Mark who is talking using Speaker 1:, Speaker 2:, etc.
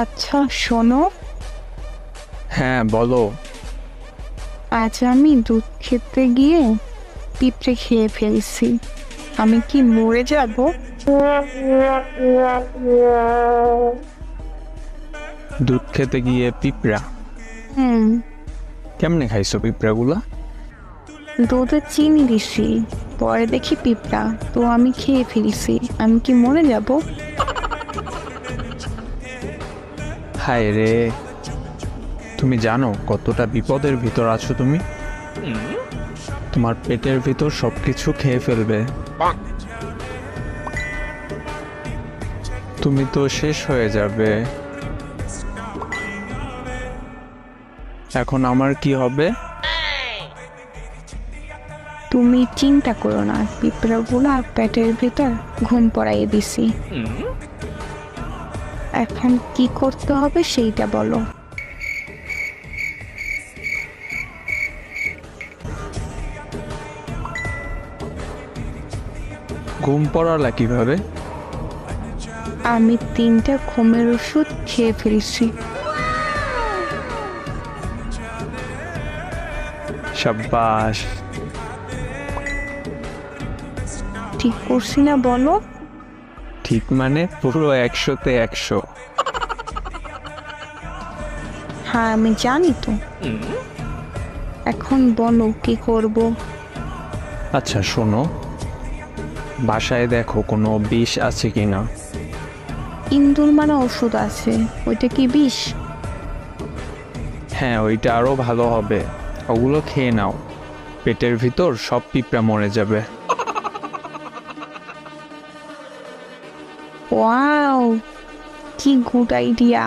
Speaker 1: আচ্ছা শোনো।
Speaker 2: হ্যাঁ বলো।
Speaker 1: আজ আমি দুধ খেতে গিয়ে পিঁপড়ে খেয়ে ফেলছি। আমি কি মরে যাব?
Speaker 2: দুধ খেতে গিয়ে পিঁপড়া?
Speaker 1: হুম।
Speaker 2: কেমনে খাইছো পিঁপড়াগুলা?
Speaker 1: দুধে চিনি দিছি পরে দেখি পিঁপড়া। তো আমি খেয়ে ফেলছি। আমি কি মরে যাব?
Speaker 2: হায় রে। তুমি জানো কতটা বিপদের ভিতর আছো তুমি? তোমার পেটের ভিতর সবকিছু খেয়ে ফেলবে। তুমি তো শেষ হয়ে যাবে। এখন আমার কি হবে?
Speaker 1: তুমি চিন্তা করো না, পিঁপড়াগুলা পেটের ভিতর ঘুম পড়াইয়ে দিছি। এখন কি করতে হবে সেইটা বলো।
Speaker 2: ঘুম পড়ালা কীভাবে?
Speaker 1: আমি তিনটা ঘুমের ওষুধ খেয়ে ফেলছি।
Speaker 2: সাব্বাস।
Speaker 1: ঠিক করছি না বলো?
Speaker 2: ঠিক মানে পুরো একশোতে একশো।
Speaker 1: হ্যাঁ আমি জানি তো। এখন বলো কি করব?
Speaker 2: আচ্ছা শোনো। বাসায় দেখো কোনো বিষ আছে কি না
Speaker 1: ইন্দুর মানে ওষুধ আছে। ওইটা কি বিষ?
Speaker 2: হ্যাঁ ওইটা আরও ভালো হবে। ওগুলো খেয়ে নাও। পেটের ভিতর সব পিঁপড়া মরে যাবে।
Speaker 1: ওয়াও কি গুড আইডিয়া